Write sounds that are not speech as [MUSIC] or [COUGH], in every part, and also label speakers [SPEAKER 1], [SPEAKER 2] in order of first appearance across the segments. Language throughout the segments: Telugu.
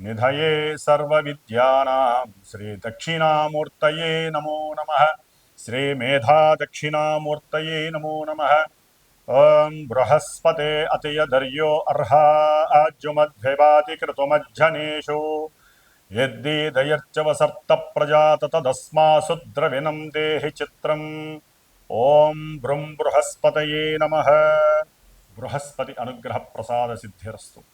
[SPEAKER 1] निधये सर्वविद्यानां श्रीदक्षिणामूर्तये नमो नमः। श्रीमेधादक्षिणामूर्तये नमो नमः। ॐ बृहस्पते अतियधर्यो अर्हा आज्युमद्भिभाति क्रतुमज्जनेषु यद्दीदयर्चवसर्तप्रजा ततदस्मासु द्रविणं देहि चित्रम्। ॐ बृं बृहस्पतये नमः। बृहस्पति अनुग्रहप्रसादसिद्धिरस्तु।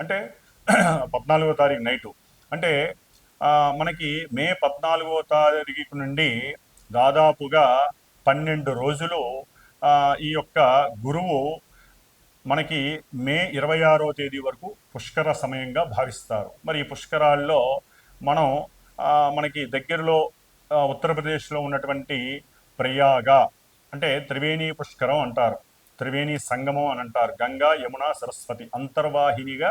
[SPEAKER 1] అంటే [CLEARS THROAT] పద్నాలుగో తారీఖు నైటు. అంటే మనకి మే పద్నాలుగో తారీఖు నుండి దాదాపుగా పన్నెండు రోజులు ఈ యొక్క గురువు మనకి మే ఇరవై ఆరో తేదీ వరకు పుష్కర సమయంగా భావిస్తారు. మరి ఈ పుష్కరాల్లో మనం మనకి దగ్గరలో ఉత్తరప్రదేశ్లో ఉన్నటువంటి ప్రయాగ అంటే త్రివేణి పుష్కరం అంటారు. త్రివేణి సంగమం అని అంటారు. గంగా యమున సరస్వతి అంతర్వాహినిగా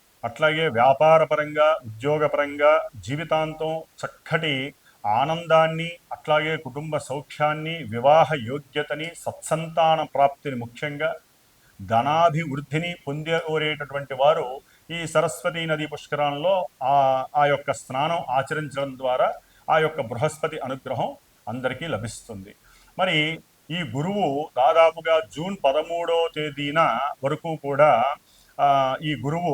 [SPEAKER 1] అట్లాగే వ్యాపారపరంగా ఉద్యోగపరంగా జీవితాంతం చక్కటి ఆనందాన్ని అట్లాగే కుటుంబ సౌఖ్యాన్ని వివాహ యోగ్యతని సత్సంతాన ప్రాప్తిని ముఖ్యంగా ధనాభివృద్ధిని పొందేటటువంటి వారు ఈ సరస్వతీ నది పుష్కరాల్లో ఆ ఆ యొక్క స్నానం ఆచరించడం ద్వారా ఆ యొక్క బృహస్పతి అనుగ్రహం అందరికీ లభిస్తుంది. మరి ఈ గురువు దాదాపుగా జూన్ పదమూడో తేదీన వరకు కూడా ఈ గురువు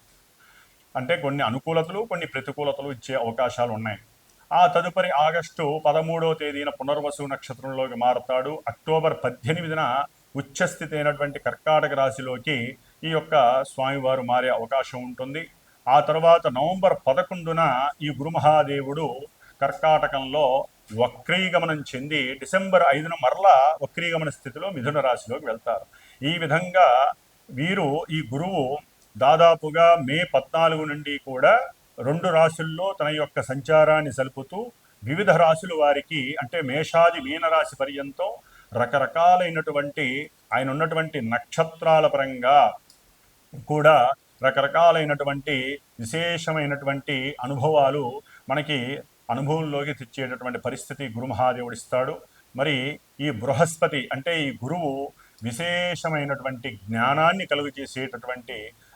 [SPEAKER 1] అంటే కొన్ని అనుకూలతలు కొన్ని ప్రతికూలతలు ఇచ్చే అవకాశాలు ఉన్నాయి. ఆ తదుపరి ఆగస్టు పదమూడవ తేదీన పునర్వసు నక్షత్రంలోకి మారతాడు. అక్టోబర్ పద్దెనిమిదిన ఉచ్చస్థితి అయినటువంటి కర్కాటక రాశిలోకి ఈ యొక్క స్వామివారు మారే అవకాశం ఉంటుంది. ఆ తర్వాత నవంబర్ పదకొండున ఈ గురుమహాదేవుడు కర్కాటకంలో వక్రీగమనం చెంది డిసెంబర్ ఐదున మరలా వక్రీగమన స్థితిలో మిథున రాశిలోకి వెళ్తారు. ఈ విధంగా వీరు ఈ గురువు దాదాపుగా మే పద్నాలుగు నుండి కూడా రెండు రాశుల్లో తన యొక్క సంచారాన్ని సలుపుతూ వివిధ రాశుల వారికి అంటే మేషాది మీనరాశి పర్యంతం రకరకాలైనటువంటి ఆయన ఉన్నటువంటి నక్షత్రాల పరంగా కూడా రకరకాలైనటువంటి విశేషమైనటువంటి అనుభవాలు మనకి అనుభవంలోకి తెచ్చేటటువంటి పరిస్థితి గురు మహాదేవుడు ఇస్తాడు. మరి ఈ బృహస్పతి అంటే ఈ గురువు విశేషమైనటువంటి జ్ఞానాన్ని కలుగు చేసేటటువంటి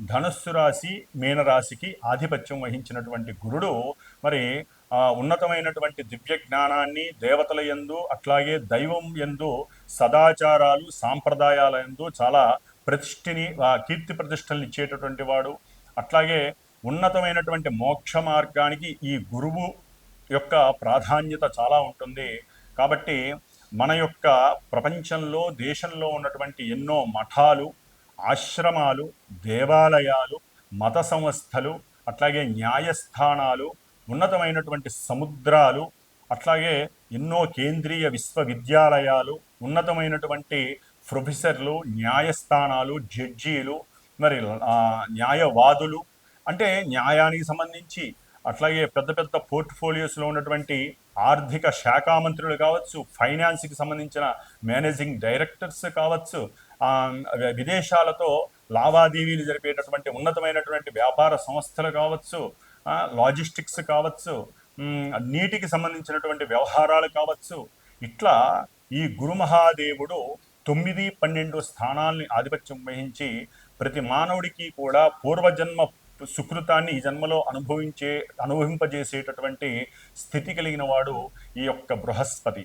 [SPEAKER 1] ధనస్సు రాశి మీనరాశికి ఆధిపత్యం వహించినటువంటి గురుడు మరి ఆ, ఉన్నతమైనటువంటి దివ్య జ్ఞానాన్ని దేవతల యందు అట్లాగే దైవం యందు సదాచారాలు సాంప్రదాయాల ఎందు చాలా ప్రతిష్ఠిని కీర్తి ప్రతిష్టలను ఇచ్చేటటువంటి వాడు. అట్లాగే ఉన్నతమైనటువంటి మోక్ష మార్గానికి ఈ గురువు యొక్క ప్రాధాన్యత చాలా ఉంటుంది. కాబట్టి మన యొక్క ప్రపంచంలో దేశంలో ఉన్నటువంటి ఎన్నో మఠాలు ఆశ్రమాలు దేవాలయాలు మత సంస్థలు అట్లాగే న్యాయస్థానాలు ఉన్నతమైనటువంటి సముద్రాలు అట్లాగే ఎన్నో కేంద్రీయ విశ్వవిద్యాలయాలు ఉన్నతమైనటువంటి ప్రొఫెసర్లు న్యాయస్థానాలు జడ్జీలు మరి న్యాయవాదులు అంటే న్యాయానికి సంబంధించి అట్లాగే పెద్ద పెద్ద పోర్ట్ఫోలియోస్లో ఉన్నటువంటి ఆర్థిక శాఖ మంత్రులు కావచ్చు ఫైనాన్స్కి సంబంధించిన మేనేజింగ్ డైరెక్టర్స్ కావచ్చు విదేశాలతో లావాదేవీలు జరిపేటటువంటి ఉన్నతమైనటువంటి వ్యాపార సంస్థలు కావచ్చు లాజిస్టిక్స్ కావచ్చు నీటికి సంబంధించినటువంటి వ్యవహారాలు కావచ్చు. ఇట్లా ఈ గురు మహాదేవుడు తొమ్మిది పన్నెండు స్థానాల్ని ఆధిపత్యం వహించి ప్రతి మానవుడికి కూడా పూర్వజన్మ సుకృతాన్ని ఈ జన్మలో అనుభవించే అనుభవింపజేసేటటువంటి స్థితి కలిగిన వాడు ఈ యొక్క బృహస్పతి.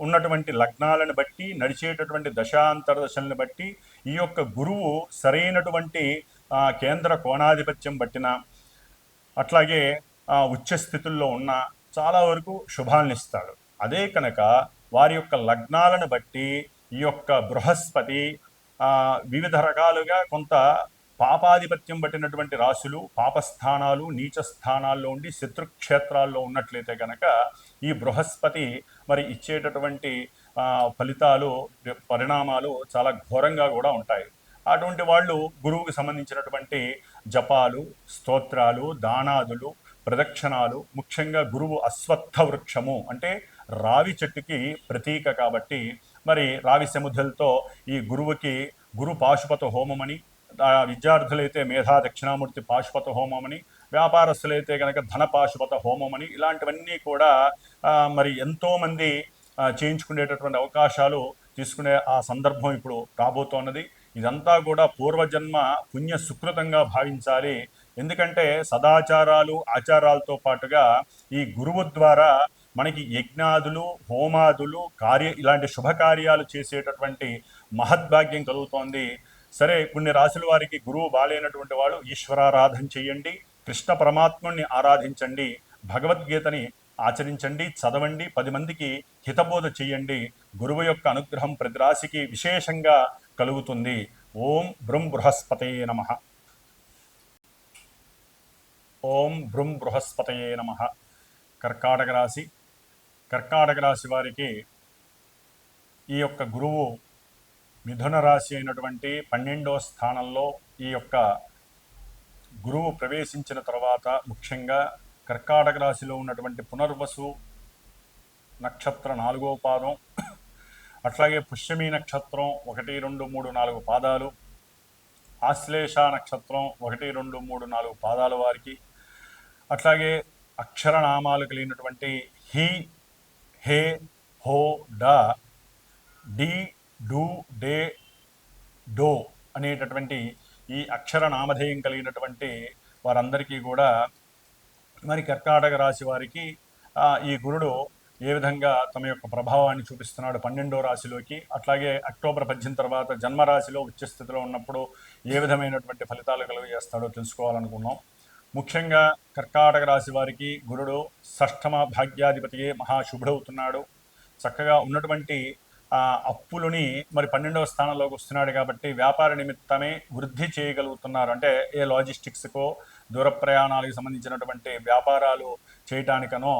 [SPEAKER 1] ఉన్నటువంటి లగ్నాలను బట్టి నడిచేటటువంటి దశాంతర దశలను బట్టి ఈ యొక్క గురువు సరైనటువంటి కేంద్ర కోణాధిపత్యం బట్టిన అట్లాగే ఆ, ఉచ్చ స్థితుల్లో ఉన్న చాలా వరకు శుభాలనిస్తాడు అదే కనుక వారి యొక్క లగ్నాలను బట్టి ఈ యొక్క బృహస్పతి వివిధ రకాలుగా కొంత పాపాధిపత్యం పట్టినటువంటి రాశులు పాపస్థానాలు నీచ స్థానాల్లో ఉండి శత్రుక్షేత్రాల్లో ఉన్నట్లయితే కనుక ఈ బృహస్పతి మరి ఇచ్చేటటువంటి ఫలితాలు పరిణామాలు చాలా ఘోరంగా కూడా ఉంటాయి. అటువంటి వాళ్ళు గురువుకి సంబంధించినటువంటి జపాలు స్తోత్రాలు దానాదులు ప్రదక్షిణాలు ముఖ్యంగా గురువు అశ్వత్థ వృక్షము అంటే రావి చెట్టుకి ప్రతీక కాబట్టి మరి రావి సముద్రలతో ఈ గురువుకి గురు పాశుపత హోమమని ఆ విద్యార్థులైతే మేధా దక్షిణామూర్తి పాశుపత హోమమని వ్యాపారస్తులైతే కనుక ధనపాశుపత హోమం హోమమని ఇలాంటివన్నీ కూడా మరి ఎంతోమంది చేయించుకునేటటువంటి అవకాశాలు తీసుకునే ఆ సందర్భం ఇప్పుడు రాబోతోన్నది. ఇదంతా కూడా పూర్వజన్మ పుణ్య సుకృతంగా భావించాలి. ఎందుకంటే సదాచారాలు ఆచారాలతో పాటుగా ఈ గురువు ద్వారా మనకి యజ్ఞాదులు హోమాదులు కార్య ఇలాంటి శుభకార్యాలు చేసేటటువంటి మహద్భాగ్యం కలుగుతోంది. సరే కొన్ని రాశుల వారికి గురువు బాలేనటువంటి వాళ్ళు ఈశ్వరారాధన చేయండి. కృష్ణ పరమాత్ముణ్ణి ఆరాధించండి భగవద్గీతని ఆచరించండి చదవండి పది మందికి హితబోధ చేయండి గురువు యొక్క అనుగ్రహం ప్రతి రాశికి విశేషంగా కలుగుతుంది. ఓం బృం బృహస్పతయే నమ. ఓం బృం బృహస్పతయే నమ. కర్కాటక రాశి. కర్కాటక రాశి వారికి ఈ యొక్క గురువు మిథున రాశి అయినటువంటి పన్నెండో స్థానంలో ఈ యొక్క గురువు ప్రవేశించిన తర్వాత ముఖ్యంగా కర్కాటక రాశిలో ఉన్నటువంటి పునర్వసు నక్షత్ర నాలుగో పాదం అట్లాగే పుష్యమి నక్షత్రం ఒకటి రెండు మూడు నాలుగు పాదాలు ఆశ్లేష నక్షత్రం ఒకటి రెండు మూడు నాలుగు పాదాల వారికి అట్లాగే అక్షరనామాలు కలిగినటువంటి హి హే హో డా డి డూ డే డో అనేటటువంటి ఈ అక్షర నామధేయం కలిగినటువంటి వారందరికీ కూడా మరి కర్కాటక రాశి వారికి ఈ గురుడు ఏ విధంగా తమ యొక్క ప్రభావాన్ని చూపిస్తున్నాడు పన్నెండో రాశిలోకి అట్లాగే అక్టోబర్ పద్దెనిమిది తర్వాత జన్మరాశిలో ఉచ్చస్థితిలో ఉన్నప్పుడు ఏ విధమైనటువంటి ఫలితాలు కలుగజేస్తాడో తెలుసుకోవాలనుకున్నాం. ముఖ్యంగా కర్కాటక రాశి వారికి గురుడు షష్ఠమ భాగ్యాధిపతియే మహాశుభుడవుతున్నాడు చక్కగా ఉన్నటువంటి అప్పులని మరి పన్నెండవ స్థానంలోకి వస్తున్నాడు కాబట్టి వ్యాపార నిమిత్తమే వృద్ధి చేయగలుగుతున్నారు. అంటే ఏ లాజిస్టిక్స్కో దూర ప్రయాణాలకు సంబంధించినటువంటి వ్యాపారాలు చేయటానికనో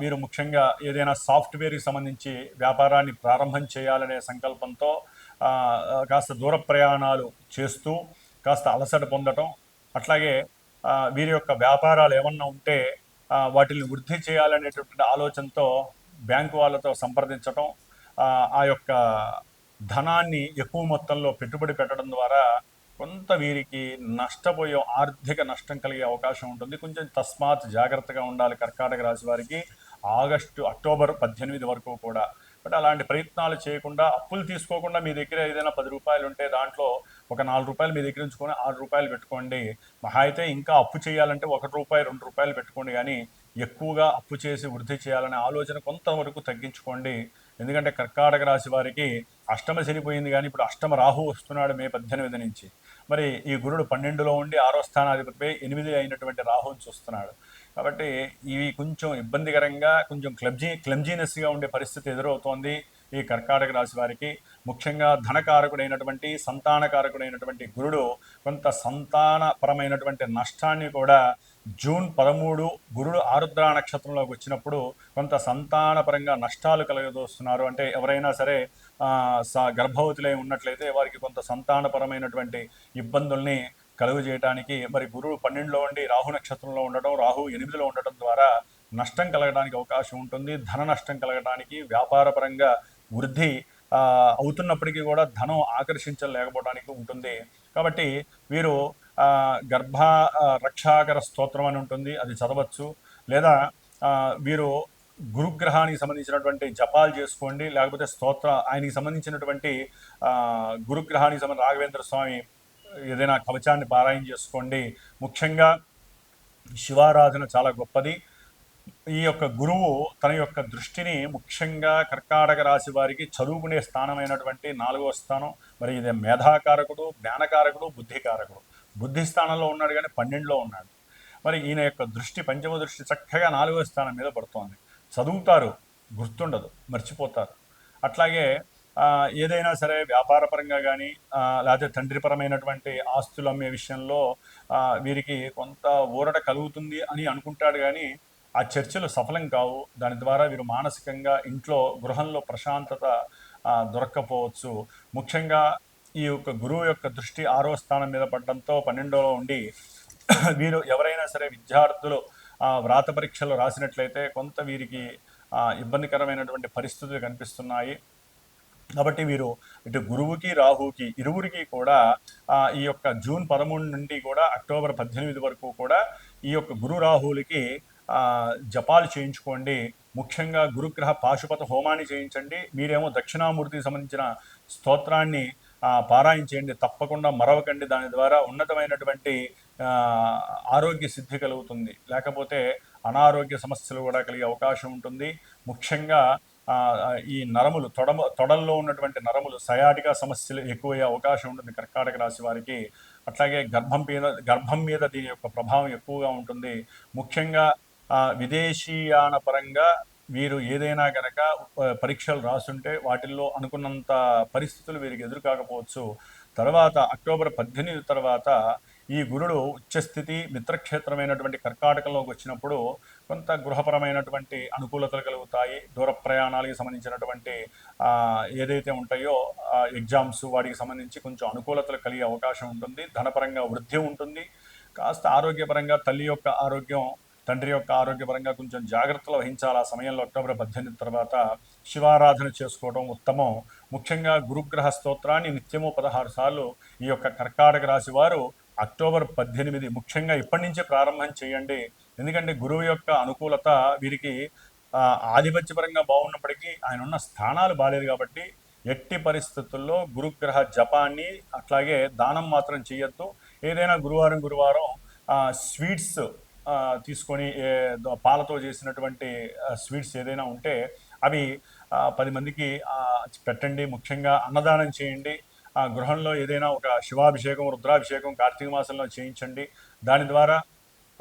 [SPEAKER 1] వీరు ముఖ్యంగా ఏదైనా సాఫ్ట్వేర్కి సంబంధించి వ్యాపారాన్ని ప్రారంభం చేయాలనే సంకల్పంతో కాస్త దూర ప్రయాణాలు చేస్తూ కాస్త అలసట పొందటం అట్లాగే వీరి యొక్క వ్యాపారాలు ఏమన్నా ఉంటే వాటిని వృద్ధి చేయాలనేటటువంటి ఆలోచనతో బ్యాంకు వాళ్ళతో సంప్రదించటం ఆ, యొక్క ధనాన్ని ఎక్కువ మొత్తంలో పెట్టుబడి పెట్టడం ద్వారా కొంత వీరికి నష్టపోయే ఆర్థిక నష్టం కలిగే అవకాశం ఉంటుంది. కొంచెం తస్మాత్ జాగ్రత్తగా ఉండాలి కర్కాటక రాశి వారికి. ఆగస్టు అక్టోబర్ పద్దెనిమిది వరకు కూడా. బట్ అలాంటి ప్రయత్నాలు చేయకుండా అప్పులు తీసుకోకుండా మీ దగ్గర ఏదైనా పది రూపాయలు ఉంటే దాంట్లో ఒక నాలుగు రూపాయలు మీ దగ్గర ఉంచుకొని ఆరు రూపాయలు పెట్టుకోండి. మహా అయితే ఇంకా అప్పు చేయాలంటే ఒకటి రూపాయి రెండు రూపాయలు పెట్టుకోండి. కానీ ఎక్కువగా అప్పు చేసి వృద్ధి చేయాలనే ఆలోచన కొంతవరకు తగ్గించుకోండి. ఎందుకంటే కర్కాటక రాశి వారికి అష్టమ చనిపోయింది కానీ ఇప్పుడు అష్టమ రాహు వస్తున్నాడు మే పద్దెనిమిది నుంచి. మరి ఈ గురుడు పన్నెండులో ఉండి ఆరో స్థానాధిపతిపై ఎనిమిది అయినటువంటి రాహుని చూస్తున్నాడు. కాబట్టి ఇవి కొంచెం ఇబ్బందికరంగా కొంచెం క్లబ్జీ క్లమ్జీనెస్గా ఉండే పరిస్థితి ఎదురవుతోంది ఈ కర్కాటక రాశి వారికి. ముఖ్యంగా ధనకారకుడైనటువంటి సంతానకారకుడైనటువంటి గురుడు కొంత సంతానపరమైనటువంటి నష్టాన్ని కూడా జూన్ పదమూడు గురుడు ఆరుద్ర నక్షత్రంలోకి వచ్చినప్పుడు కొంత సంతానపరంగా నష్టాలు కలగదోస్తున్నారు అంటే ఎవరైనా సరే స- గర్భవతులై ఉన్నట్లయితే వారికి కొంత సంతానపరమైనటువంటి ఇబ్బందుల్ని కలుగు చేయడానికి మరి గురువు పన్నెండులో ఉండి రాహు నక్షత్రంలో ఉండటం రాహు ఎనిమిదిలో ఉండటం ద్వారా నష్టం కలగడానికి అవకాశం ఉంటుంది. ధన నష్టం కలగడానికి వ్యాపారపరంగా వృద్ధి అవుతున్నప్పటికీ కూడా ధనం ఆకర్షించలేకపోవడానికి ఉంటుంది. కాబట్టి వీరు గర్భ రక్షాకర స్తోత్రం అని ఉంటుంది అది చదవచ్చు. లేదా వీరు గురుగ్రహానికి సంబంధించినటువంటి జపాలు చేసుకోండి లేకపోతే స్తోత్ర ఆయనకి సంబంధించినటువంటి గురుగ్రహానికి సంబంధించిన రాఘవేంద్ర స్వామి ఏదైనా కవచాన్ని పారాయణ చేసుకోండి. ముఖ్యంగా శివారాధన చాలా గొప్పది. ఈ యొక్క గురువు తన యొక్క దృష్టిని ముఖ్యంగా కర్కాటక రాశి వారికి చదువుకునే స్థానమైనటువంటి నాలుగవ స్థానం. మరి ఇది మేధాకారకుడు జ్ఞానకారకుడు బుద్ధికారకుడు. బుద్ధి స్థానంలో ఉన్నాడు కానీ పన్నెండులో ఉన్నాడు. మరి ఈయన యొక్క దృష్టి పంచమ దృష్టి చక్కగా నాలుగవ స్థానం మీద పడుతోంది. చదువుతారు గుర్తుండదు మర్చిపోతారు. అట్లాగే ఏదైనా సరే వ్యాపారపరంగా కానీ లేకపోతే తండ్రిపరమైనటువంటి ఆస్తులు అమ్మే విషయంలో వీరికి కొంత ఊరట కలుగుతుంది అని అనుకుంటాడు కానీ ఆ చర్చలు సఫలం కావు. దాని ద్వారా వీరు మానసికంగా ఇంట్లో గృహంలో ప్రశాంతత దొరక్కపోవచ్చు. ముఖ్యంగా ఈ యొక్క గురువు యొక్క దృష్టి ఆరో స్థానం మీద పడడంతో పన్నెండోలో ఉండి [CLEARS THROAT] వీరు ఎవరైనా సరే విద్యార్థులు వ్రాత పరీక్షలు రాసినట్లయితే కొంత వీరికి ఇబ్బందికరమైనటువంటి పరిస్థితులు కనిపిస్తున్నాయి. కాబట్టి వీరు ఇటు గురువుకి రాహుకి ఇరువురికి కూడా ఈ యొక్క జూన్ పదమూడు నుండి కూడా అక్టోబర్ పద్దెనిమిది వరకు కూడా ఈ యొక్క గురు రాహులకి జపాలు చేయించుకోండి. ముఖ్యంగా గురుగ్రహ పాశుపత హోమాన్ని చేయించండి. మీరేమో దక్షిణామూర్తికి సంబంధించిన స్తోత్రాన్ని పారాయించేయండి తప్పకుండా మరవకండి. దాని ద్వారా ఉన్నతమైనటువంటి ఆరోగ్య సిద్ధి కలుగుతుంది. లేకపోతే అనారోగ్య సమస్యలు కూడా కలిగే అవకాశం ఉంటుంది. ముఖ్యంగా ఈ నరములు తొడ తొడల్లో ఉన్నటువంటి నరములు సయాటికా సమస్యలు ఎక్కువయ్యే అవకాశం ఉంటుంది కర్కాటక రాశి వారికి. అట్లాగే గర్భం మీద గర్భం మీద దీని యొక్క ప్రభావం ఎక్కువగా ఉంటుంది. ముఖ్యంగా విదేశీయాన పరంగా వీరు ఏదైనా గనక పరీక్షలు రాసుంటే వాటిల్లో అనుకున్నంత పరిస్థితులు వీరికి ఎదురు కాకపోవచ్చు తర్వాత అక్టోబర్ పద్దెనిమిది తర్వాత ఈ గురుడు ఉచ్చస్థితి మిత్రక్షేత్రమైనటువంటి కర్కాటకంలోకి వచ్చినప్పుడు కొంత గృహపరమైనటువంటి అనుకూలతలు కలుగుతాయి. దూర ప్రయాణాలకి సంబంధించినటువంటి ఏదైతే ఉంటాయో ఎగ్జామ్స్ వాటికి సంబంధించి కొంచెం అనుకూలతలు కలిగే అవకాశం ఉంటుంది. ధనపరంగా వృద్ధి ఉంటుంది. కాస్త ఆరోగ్యపరంగా తల్లి యొక్క ఆరోగ్యం తండ్రి యొక్క ఆరోగ్యపరంగా కొంచెం జాగ్రత్తలు వహించాలి. ఆ సమయంలో అక్టోబర్ పద్దెనిమిది తర్వాత శివారాధన చేసుకోవడం ఉత్తమం. ముఖ్యంగా గురుగ్రహ స్తోత్రాన్ని నిత్యము పదహారు సార్లు ఈ యొక్క కర్కాటక రాశి వారు అక్టోబర్ పద్దెనిమిది ముఖ్యంగా ఇప్పటి నుంచే ప్రారంభం చేయండి. ఎందుకంటే గురువు యొక్క అనుకూలత వీరికి ఆధిపత్యపరంగా బాగున్నప్పటికీ ఆయన ఉన్న స్థానాలు బాగాలేదు కాబట్టి ఎట్టి పరిస్థితుల్లో గురుగ్రహ జపాన్ని అట్లాగే దానం మాత్రం చేయొద్దు. ఏదైనా గురువారం గురువారం స్వీట్స్ తీసుకొని ఏ, ద- పాలతో చేసినటువంటి స్వీట్స్ ఏదైనా ఉంటే అవి పది మందికి పెట్టండి. ముఖ్యంగా అన్నదానం చేయండి. ఆ గృహంలో ఏదైనా ఒక శివాభిషేకం రుద్రాభిషేకం కార్తీక మాసంలో చేయించండి. దాని ద్వారా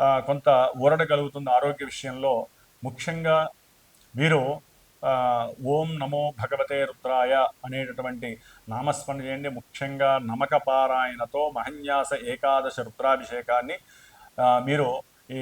[SPEAKER 1] కొంత ఊరట కలుగుతుంది ఆరోగ్య విషయంలో. ముఖ్యంగా వీరు ఓం నమో భగవతే రుద్రాయ అనేటటువంటి నామస్మరణ చేయండి. ముఖ్యంగా నమక పారాయణతో మహన్యాస ఏకాదశ రుద్రాభిషేకాన్ని మీరు ఈ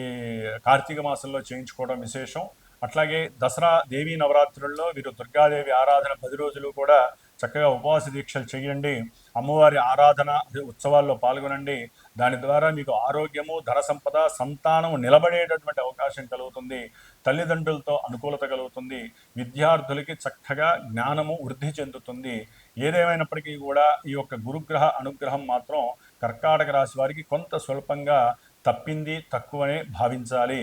[SPEAKER 1] కార్తీక మాసంలో చేయించుకోవడం విశేషం. అట్లాగే దసరా దేవీ నవరాత్రుల్లో వీరు దుర్గాదేవి ఆరాధన పది రోజులు కూడా చక్కగా ఉపవాస దీక్షలు చేయండి. అమ్మవారి ఆరాధన ఉత్సవాల్లో పాల్గొనండి. దాని ద్వారా మీకు ఆరోగ్యము ధన సంపద సంతానం నిలబడేటటువంటి అవకాశం కలుగుతుంది. తల్లిదండ్రులతో అనుకూలత కలుగుతుంది. విద్యార్థులకి చక్కగా జ్ఞానము వృద్ధి చెందుతుంది. ఏదేమైనప్పటికీ కూడా ఈ యొక్క గురుగ్రహ అనుగ్రహం మాత్రం కర్కాటక రాశి వారికి కొంత స్వల్పంగా తప్పింది తక్కువనే భావించాలి.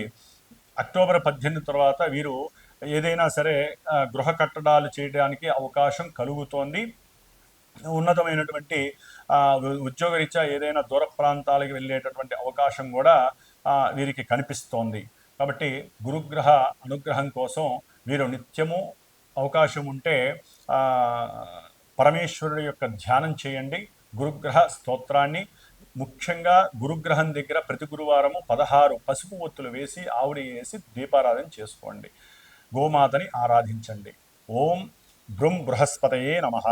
[SPEAKER 1] అక్టోబర్ పద్దెనిమిది తర్వాత వీరు ఏదైనా సరే గృహ కట్టడాలు చేయడానికి అవకాశం కలుగుతోంది. ఉన్నతమైనటువంటి ఉద్యోగరీత్యా ఏదైనా దూర ప్రాంతాలకు వెళ్ళేటటువంటి అవకాశం కూడా వీరికి కనిపిస్తోంది. కాబట్టి గురుగ్రహ అనుగ్రహం కోసం వీరు నిత్యము అవకాశం ఉంటే పరమేశ్వరుడు యొక్క ధ్యానం చేయండి. గురుగ్రహ స్తోత్రాన్ని ముఖ్యంగా గురుగ్రహం దగ్గర ప్రతి గురువారము పదహారు పసుపు ఒత్తులు వేసి ఆవిడ వేసి దీపారాధన చేసుకోండి. గోమాతని ఆరాధించండి. ఓం బృం బృహస్పతయే నమః.